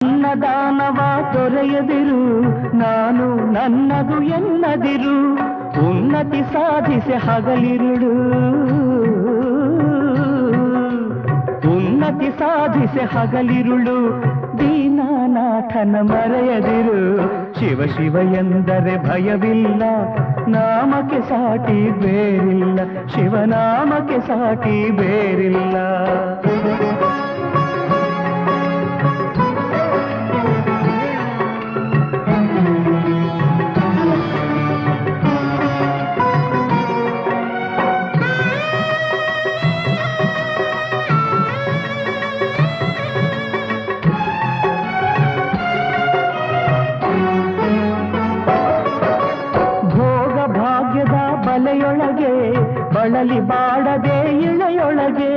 ಅನ್ನದಾನವ ತೊರೆಯದಿರು ನಾನು ನನ್ನದು ಎನ್ನದಿರು, ಉನ್ನತಿ ಸಾಧಿಸಿ ಹಗಲಿರುಳು. ಉನ್ನತಿ ಸಾಧಿಸಿ ಹಗಲಿರುಳು, ದೀನಾನಾಥನ ಮರೆಯದಿರು. ಶಿವ ಶಿವ ಎಂದರೆ ಭಯವಿಲ್ಲ, ನಾಮಕ್ಕೆ ಸಾಟಿ ಬೇರಿಲ್ಲ ಶಿವನಾಮಕ್ಕೆ ಸಾಟಿ ಬೇರಿಲ್ಲ. ಬಲೆಯೊಳಗೆ ಬಳಲಿ ಬಾಡದೆ ಇಳೆಯೊಳಗೆ.